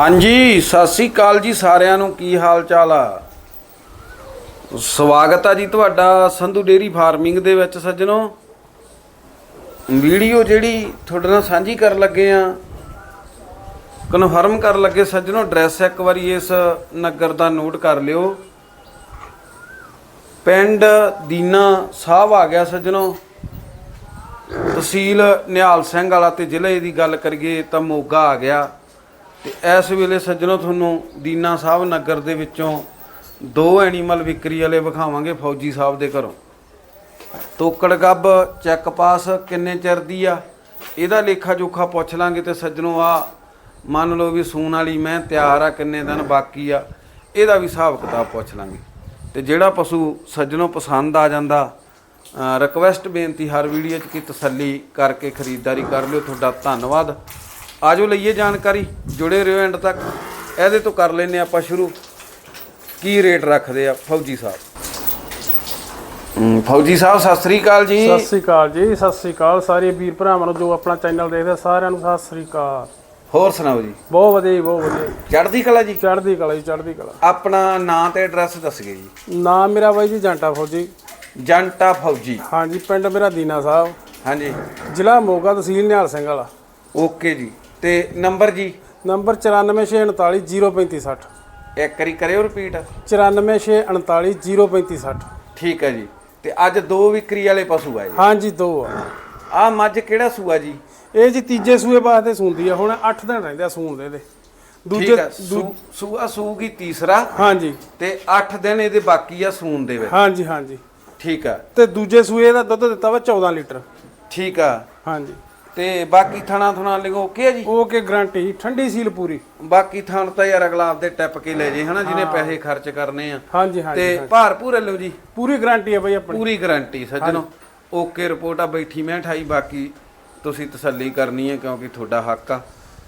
ਹਾਂਜੀ, ਸਤਿ ਸ੍ਰੀ ਅਕਾਲ ਜੀ ਸਾਰਿਆਂ ਨੂੰ। ਕੀ ਹਾਲ ਚਾਲ ਆ? ਸਵਾਗਤ ਆ ਜੀ ਤੁਹਾਡਾ ਸੰਧੂ ਡੇਰੀ ਫਾਰਮਿੰਗ ਦੇ ਵਿੱਚ ਸੱਜਣੋ। ਵੀਡੀਓ ਜਿਹੜੀ ਤੁਹਾਡੇ ਨਾਲ ਸਾਂਝੀ ਕਰਨ ਲੱਗੇ ਆ ਕਨਫਰਮ ਕਰਨ ਲੱਗੇ ਸੱਜਣੋ ਐਡਰੈਸ ਇੱਕ ਵਾਰੀ ਇਸ ਨਗਰ ਦਾ ਨੋਟ ਕਰ ਲਿਓ। ਪਿੰਡ ਦੀਨਾ ਸਾਹਿਬ ਆ ਗਿਆ ਸੱਜਣੋ। ਤਹਿਸੀਲ ਨਿਹਾਲ ਸਿੰਘ ਵਾਲਾ ਤੇ ਜ਼ਿਲ੍ਹੇ ਦੀ ਗੱਲ ਕਰੀਏ ਤਾਂ ਮੋਗਾ ਆ ਗਿਆ। ਤੇ ਇਸ ਵੇਲੇ ਸੱਜਣੋ ਤੁਹਾਨੂੰ ਦੀਨਾ ਸਾਹਿਬ ਨਗਰ ਦੇ ਵਿੱਚੋਂ ਦੋ ਐਨੀਮਲ ਵਿਕਰੀ ਵਾਲੇ ਵਿਖਾਵਾਂਗੇ ਫੌਜੀ ਸਾਹਿਬ ਦੇ ਘਰੋਂ। ਤੋਕੜ ਗੱਬ, ਚੈੱਕ ਪਾਸ ਕਿੰਨੇ ਚਿਰ ਦੀ ਆ? ਇਹਦਾ ਲੇਖਾ ਜੋਖਾ ਪੁੱਛ ਲਾਂਗੇ ਤੇ ਸੱਜਣੋ ਆ, ਮੰਨ ਲਓ ਵੀ ਸੂਣ ਵਾਲੀ ਮੈਂ ਤਿਆਰ ਆ, ਕਿੰਨੇ ਦਿਨ ਬਾਕੀ ਆ, ਇਹਦਾ ਵੀ ਹਿਸਾਬ ਕਿਤਾਬ ਪੁੱਛ ਲਾਂਗੇ। ਤੇ ਜਿਹੜਾ ਪਸ਼ੂ ਸੱਜਣੋ ਪਸੰਦ ਆ ਜਾਂਦਾ ਰਿਕਵੈਸਟ ਬੇਨਤੀ ਹਰ ਵੀਡੀਓ 'ਚ ਕਿ ਤਸੱਲੀ ਕਰਕੇ ਖਰੀਦਦਾਰੀ ਕਰ ਲਿਓ। ਤੁਹਾਡਾ ਧੰਨਵਾਦ। ਆਜੋ ਲਈਏ ਜਾਣਕਾਰੀ ਜੁੜੇ ਰਹੋ ਐਂਡ ਤੱਕ। ਇਹਦੇ ਤੋਂ ਕਰ ਲੈਨੇ ਆਪਾਂ ਸ਼ੁਰੂ। ਕੀ ਰੇਟ ਰੱਖਦੇ ਆ ਫੌਜੀ ਸਾਹਿਬ? ਫੌਜੀ ਸਾਹਿਬ ਸਤਿ ਸ੍ਰੀ ਅਕਾਲ ਜੀ। ਸਤਿ ਸ੍ਰੀ ਅਕਾਲ ਜੀ ਸਤਿ ਸ੍ਰੀ ਅਕਾਲ ਸਾਰੇ ਵੀਰ ਭਰਾਵਾਂ ਨੂੰ ਜੋ ਆਪਣਾ ਚੈਨਲ ਦੇਖਦੇ ਆ, ਸਾਰਿਆਂ ਨੂੰ ਸਤਿ ਸ੍ਰੀ ਅਕਾਲ। ਹੋਰ ਸੁਣਾਓ ਜੀ? ਬਹੁਤ ਵਧੀਆ ਜੀ ਬਹੁਤ ਵਧੀਆ। ਚੜ੍ਹਦੀ ਕਲਾ ਜੀ? ਚੜ੍ਹਦੀ ਕਲਾ ਜੀ ਚੜ੍ਹਦੀ ਕਲਾ। ਆਪਣਾ ਨਾਂ ਤੇ ਐਡਰੈਸ ਦੱਸ ਗਏ ਜੀ। ਨਾਮ ਮੇਰਾ ਬਾਈ ਜੀ ਜੰਟਾ ਫੌਜੀ। ਜੰਟਾ ਫੌਜੀ। ਹਾਂਜੀ ਪਿੰਡ ਮੇਰਾ ਦੀਨਾ ਸਾਹਿਬ। ਹਾਂਜੀ। ਜ਼ਿਲ੍ਹਾ ਮੋਗਾ ਤਹਿਸੀਲ ਨਿਹਾਲ ਸਿੰਘ ਵਾਲਾ। ਓਕੇ ਜੀ। ਤੇ ਨੰਬਰ ਜੀ ਨੰਬਰ 9464903560 ਇੱਕ ਵਾਰੀ ਕਰਿਓ ਰਿਪੀਟ 9464903560 ਠੀਕ ਹੈ ਜੀ। ਤੇ ਅੱਜ ਦੋ ਵਿਕਰੀ ਵਾਲੇ ਪਸ਼ੂ ਆਏ ਹਾਂਜੀ ਦੋ ਆ। ਆ ਮੱਝ ਕਿਹੜਾ ਸੂਆ ਜੀ? ਇਹ ਜੀ ਤੀਜੇ ਸੂਏ ਵਾਸਤੇ ਸੂੰਦੀ ਆ। ਹੁਣ 8 ਦਿਨ ਰਹਿੰਦੇ ਆ ਸੂਣ ਦੇ ਦੂਜੇ ਸੂਆ ਸੂਗੀ ਤੀਸਰਾ। ਹਾਂਜੀ। ਤੇ 8 ਦਿਨ ਇਹਦੇ ਬਾਕੀ ਆ ਸੂਣ ਦੇ ਵਿੱਚ। ਹਾਂਜੀ ਹਾਂਜੀ। ਠੀਕ ਆ। ਤੇ ਦੂਜੇ ਸੂਏ ਦਾ ਦੁੱਧ ਦਿੱਤਾ ਵਾ 14 ਲੀਟਰ। ਠੀਕ ਆ। ਹਾਂਜੀ। ਤੇ ਬਾਕੀ ਥਣਾ ਥਣਾ ਲਿਖੋ ਓਕੇ ਆ ਜੀ? ਉਹ ਕੇ ਗਰੰਟੀ ਠੰਡੀ ਸੀਲ ਪੂਰੀ। ਬਾਕੀ ਥਣ ਤਾਂ ਯਾਰ ਅਗਲਾ ਆਪਦੇ ਟਿਪ ਕੇ ਲੈ ਜੇ ਹਨਾ ਜਿਹਨੇ ਪੈਸੇ ਖਰਚ ਕਰਨੇ ਆ। ਹਾਂਜੀ ਹਾਂਜੀ ਤੇ ਭਾਰ ਭੂਰ ਲਓ ਜੀ। ਪੂਰੀ ਗਾਰੰਟੀ ਹੈ ਬਈ ਆਪਣੀ। ਪੂਰੀ ਗਾਰੰਟੀ ਸੱਜਣੋ। ਓਕੇ ਰਿਪੋਰਟ ਆ ਬੈਠੀ ਮੈਂ ਠਾਈ ਬਾਕੀ ਤੁਸੀਂ ਤਸੱਲੀ ਕਰਨੀ ਹੈ ਕਿਉਂਕਿ ਤੁਹਾਡਾ ਹੱਕ ਆ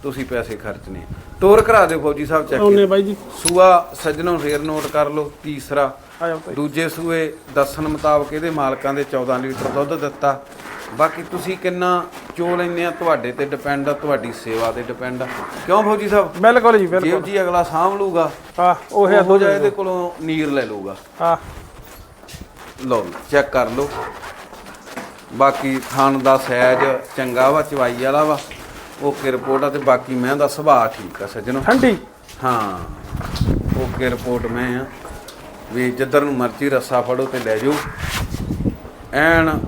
ਤੁਸੀਂ ਪੈਸੇ ਖਰਚਨੇ ਆ। ਤੋਰ ਕਰਾ ਦਿਓ ਫੌਜੀ ਸਾਹਿਬ ਚੈੱਕ ਉਹਨੇ ਬਾਈ ਜੀ। ਸੂਆ ਸੱਜਣੋ ਫੇਰ ਨੋਟ ਕਰ ਲਓ ਤੀਸਰਾ। ਆ ਦੂਜੇ ਸੂਏ ਦੱਸਣ ਮੁਤਾਬਕ ਇਹਦੇ ਮਾਲਕਾਂ ਦੇ 14 ਲੀਟਰ ਦੁੱਧ ਦਿੱਤਾ। ਬਾਕੀ ਤੁਸੀਂ ਕਿੰਨਾ ਚੋ ਲੈਂਦੇ ਆ? ਤੁਹਾਡੇ ਤੇ ਡਿਪੈਂਡ ਆ ਤੁਹਾਡੀ ਸੇਵਾ ਤੇ ਡਿਪੈਂਡ ਆ। ਕਿਉਂ ਫੌਜੀ ਸਾਹਿਬ? ਬਿਲਕੁਲ ਜੀ ਜੇ ਬਿਲਕੁਲ ਜੀ ਅਗਲਾ ਸਾਂਭ ਲੂਗਾ। ਆ ਉਹ ਹੈ ਉਹ ਜਾ ਇਹਦੇ ਕੋਲੋਂ ਨੀਰ ਲੈ ਲੂਗਾ ਆ ਲਓ ਚੈੱਕ ਕਰ ਲਓ। ਬਾਕੀ ਥਣ ਦਾ ਸਾਈਜ਼ ਚੰਗਾ ਵਾ ਚਵਾਈ ਵਾਲਾ ਵਾ। ਓਕੇ ਰਿਪੋਰਟ ਆ ਤੇ ਬਾਕੀ ਮੈਂ ਦਾ ਸੁਭਾਅ ਠੀਕ ਆ ਸੱਜਣੋ। ਠੰਡੀ। ਹਾਂ ਓਕੇ ਰਿਪੋਰਟ ਮੈਂ ਆ। ਵੀ ਜਿੱਧਰ ਨੂੰ ਮਰਜ਼ੀ ਰੱਸਾ ਫੜੋ ਤੇ ਲੈ ਜਾਓ। An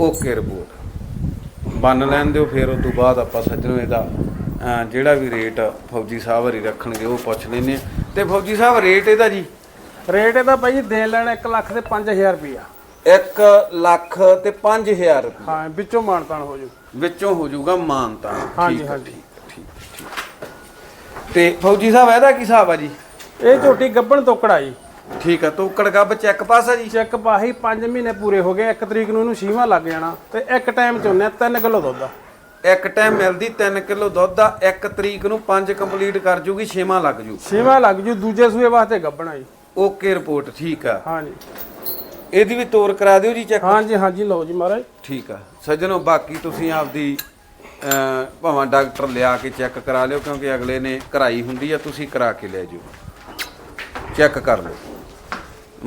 okay report. ਬੰਨ ਲੈਣ ਦਿਓ ਫਿਰ ਉਸ ਤੋਂ ਬਾਅਦ ਆਪਾਂ ਸੱਜਣੋ ਇਹਦਾ ਜਿਹੜਾ ਵੀ ਰੇਟ ਫੌਜੀ ਸਾਹਿਬ ਹਰੀ ਰੱਖਣਗੇ ਉਹ ਪੁੱਛ ਲੈਨੇ ਤੇ ਫੌਜੀ ਸਾਹਿਬ ਰੇਟ ਇਹਦਾ ਜੀ? ਰੇਟ ਇਹਦਾ ਜੀ ਦੇਣ ਲੈਣਾ 1 ਲੱਖ ਤੇ 5000 ਰੁਪਿਆ 1 ਲੱਖ ਤੇ 5000 ਰੁਪਏ ਹਾਂ ਵਿੱਚੋਂ ਮਾਨਤਾਨ ਹੋ ਜੂ। ਵਿੱਚੋਂ ਹੋ ਜਾਊਗਾ ਮਾਨਤਾ ਹਾਂਜੀ, ਠੀਕ ਆ, ਹਾਂਜੀ। ਠੀਕ ਠੀਕ ਠੀਕ ਤੇ ਫੌਜੀ ਸਾਹਿਬ ਇਹਦਾ ਕੀ ਹਿਸਾਬ ਆ ਜੀ? ਇਹ ਝੋਟੀ ਗੱਬਣ ਤੋਕੜਾ ਜੀ ਠੀਕ ਆ ਤੋਕੜ ਗੱਬ ਚੈੱਕ ਪਾਸ ਆ ਜੀ ਚੈੱਕ ਪਾਹੀ 5 ਮਹੀਨੇ ਪੂਰੇ ਹੋ ਗਏ 1 ਤਰੀਕ ਨੂੰ ਇਹਨੂੰ ਛੀਵਾਂ ਲੱਗ ਜਾਣਾ ਤੇ ਇੱਕ ਟਾਈਮ ਚ ਉਹਨੇ 3 ਕਿਲੋ ਦੁੱਧ। ਇੱਕ ਟਾਈਮ ਮਿਲਦੀ 3 ਕਿਲੋ ਦੁੱਧ ਆ ਇੱਕ ਤਰੀਕ ਨੂੰ 5 ਕੰਪਲੀਟ ਕਰ ਜੂਗੀ 6ਵਾਂ ਲੱਗ ਜੂ। ਛੀਵਾਂ ਲੱਗ ਜੂ ਦੂਜੇ ਸੂਏ ਵਾਸਤੇ ਗੱਬਣਾ ਜੀ। ਓਕੇ ਰਿਪੋਰਟ ਠੀਕ ਆ। ਹਾਂਜੀ। ਇਹਦੀ ਵੀ ਤੋਰ ਕਰਾ ਦਿਓ ਜੀ ਚੈੱਕ। ਹਾਂਜੀ ਹਾਂਜੀ ਲਓ ਜੀ ਮਹਾਰਾਜ। ਠੀਕ ਆ। ਸੱਜਣੋ ਬਾਕੀ ਤੁਸੀਂ ਆਪਦੀ ਭਾਵੇਂ ਡਾਕਟਰ ਲਿਆ ਕੇ ਚੈੱਕ ਕਰਾ ਲਿਓ ਕਿਉਂਕਿ ਅਗਲੇ ਨੇ ਕਰਾਈ ਹੁੰਦੀ ਆ ਤੁਸੀਂ ਕਰਾ ਕੇ ਲੈ ਜਿਓ। ਚੈੱਕ ਕਰ ਲਓ।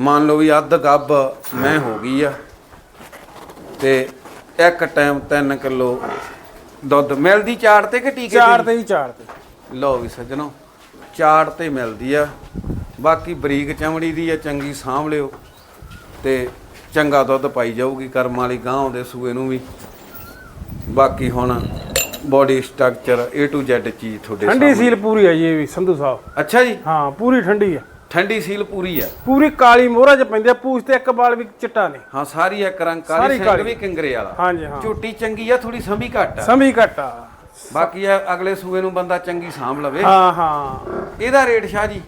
ਮੰਨ ਲਓ ਵੀ ਅੱਧ ਗੱਬ ਮੈਂ ਹੋ ਗਈ ਆ ਤੇ ਇੱਕ ਟਾਈਮ 3 ਕਿਲੋ ਦੁੱਧ ਮਿਲਦੀ ਚਾਰ ਤੇ ਕਿ ਟੀਕੇ ਚਾਰ? ਤੇ ਹੀ ਚਾਰ ਤੇ। ਲਓ ਵੀ ਸੱਜਣੋ ਚਾਰ ਤੇ ਮਿਲਦੀ ਆ। ਬਾਕੀ ਬਰੀਕ ਚਮੜੀ ਦੀ ਆ ਚੰਗੀ ਸਾਂਭ ਲਿਓ ਤੇ ਚੰਗਾ ਦੁੱਧ ਪਾਈ ਜਾਊਗੀ ਕਰਮ ਵਾਲੀ ਗਾਂ ਦੇ ਸੂਏ ਨੂੰ ਵੀ। ਬਾਕੀ ਹੁਣ body structure A to Z ਚੀਜ਼ ਤੁਹਾਡੇ ਠੰਡੀ ਸਾਹਮਣੇ। ਸੀਲ ਪੂਰੀ ਹੈ ਜੀ ਇਹ ਵੀ ਸੰਧੂ ਸਾਹਿਬ। ਅੱਛਾ ਜੀ? ਹਾਂ ਪੂਰੀ ਠੰਡੀ ਆ। ਠੰਡੀ ਸੀਲ ਪੂਰੀ ਆ। ਪੂਰੀ ਕਾਲੀ ਮੋਹਰਾ ਚ ਪੈਂਦੇ ਆ ਪੂਛ ਤੇ ਇੱਕ ਬਾਲ ਵੀ ਚਿੱਟਾ ਨੇ ਹਾਂ ਸਾਰੀ ਇੱਕ ਰੰਗ ਸਾਰੀ ਕਾਲੀ ਸਿੰਘ ਕਾਲੀ। ਵੀ ਕਿੰਗਰੇ ਵਾਲਾ। ਹਾਂਜੀ ਹਾਂ। ਝੋਟੀ ਚੰਗੀ ਆ ਥੋੜੀ ਸੰਭੀ ਘੱਟ ਆ। ਸਮੀ ਘਟਾ ਬਾਕੀ ਇਹ ਅਗਲੇ ਸੂਏ ਨੂੰ ਬੰਦਾ ਚੰਗੀ ਸਾਂਭ ਲਵੇ। ਹਾਂ ਹਾਂ। ਇਹਦਾ ਰੇਟ ਸ਼ਾਹ ਜੀ?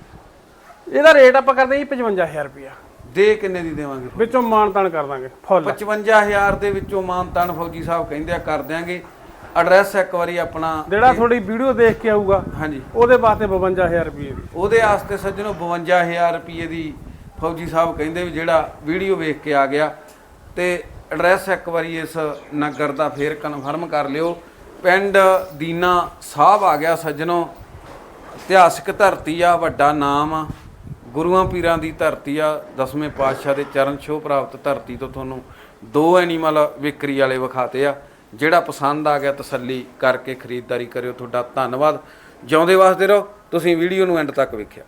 ਇਹਦਾ ਰੇਟ ਆਪਾਂ ਕਰਦੇ ਜੀ 55000 ਰੁਪਿਆ ਦੇ ਕਿੰਨੇ ਦੀ ਦੇਵਾਂਗੇ? ਵਿੱਚੋਂ ਮਾਨਤਾਨ ਕਰ ਦਾਂਗੇ ਫੁੱਲ। 55000 ਦੇ ਵਿੱਚੋਂ ਮਾਨਤਾਨ ਫੌਜੀ ਸਾਹਿਬ ਕਹਿੰਦੇ ਆ ਕਰ ਦਿਆਂਗੇ। ਐਡਰੈਸ ਇੱਕ ਵਾਰੀ ਆਪਣਾ ਜਿਹੜਾ ਥੋੜੀ ਵੀਡੀਓ ਦੇਖ ਕੇ ਆਊਗਾ ਹਾਂਜੀ। ਉਹਦੇ ਵਾਸਤੇ 52000 ਰੁਪਏ ਦੀ। ਉਹਦੇ ਵਾਸਤੇ ਸੱਜਣੋ 52000 ਰੁਪਏ ਦੀ ਫੌਜੀ ਸਾਹਿਬ ਕਹਿੰਦੇ ਵੀ ਜਿਹੜਾ ਵੀਡੀਓ ਵੇਖ ਕੇ ਆ ਗਿਆ। ਤੇ ਐਡਰੈਸ ਇੱਕ ਵਾਰੀ ਇਸ ਨਗਰ ਦਾ ਫੇਰ ਕਨਫਰਮ ਕਰ ਲਿਓ। ਪਿੰਡ ਦੀਨਾ ਸਾਹਿਬ ਆ ਗਿਆ ਸੱਜਣੋ। ਇਤਿਹਾਸਕ ਧਰਤੀ ਆ ਵੱਡਾ ਨਾਮ ਆ। ਗੁਰੂਆਂ ਪੀਰਾਂ ਦੀ ਧਰਤੀ ਆ। ਦਸਵੇਂ ਪਾਤਸ਼ਾਹ ਦੇ ਚਰਨ ਛੋਹ ਪ੍ਰਾਪਤ ਧਰਤੀ ਤੋਂ ਤੁਹਾਨੂੰ ਦੋ ਐਨੀਮਲ ਵਿਕਰੀ ਵਾਲੇ ਵਿਖਾਤੇ ਆ। ਜਿਹੜਾ ਪਸੰਦ ਆ ਗਿਆ ਤਸੱਲੀ ਕਰਕੇ ਖਰੀਦਦਾਰੀ ਕਰਿਓ। ਤੁਹਾਡਾ ਧੰਨਵਾਦ। ਜਿਉਂਦੇ ਵਾਸਤੇ ਰਹੋ। ਤੁਸੀਂ ਵੀਡੀਓ ਨੂੰ ਐਂਡ ਤੱਕ ਵੇਖਿਆ।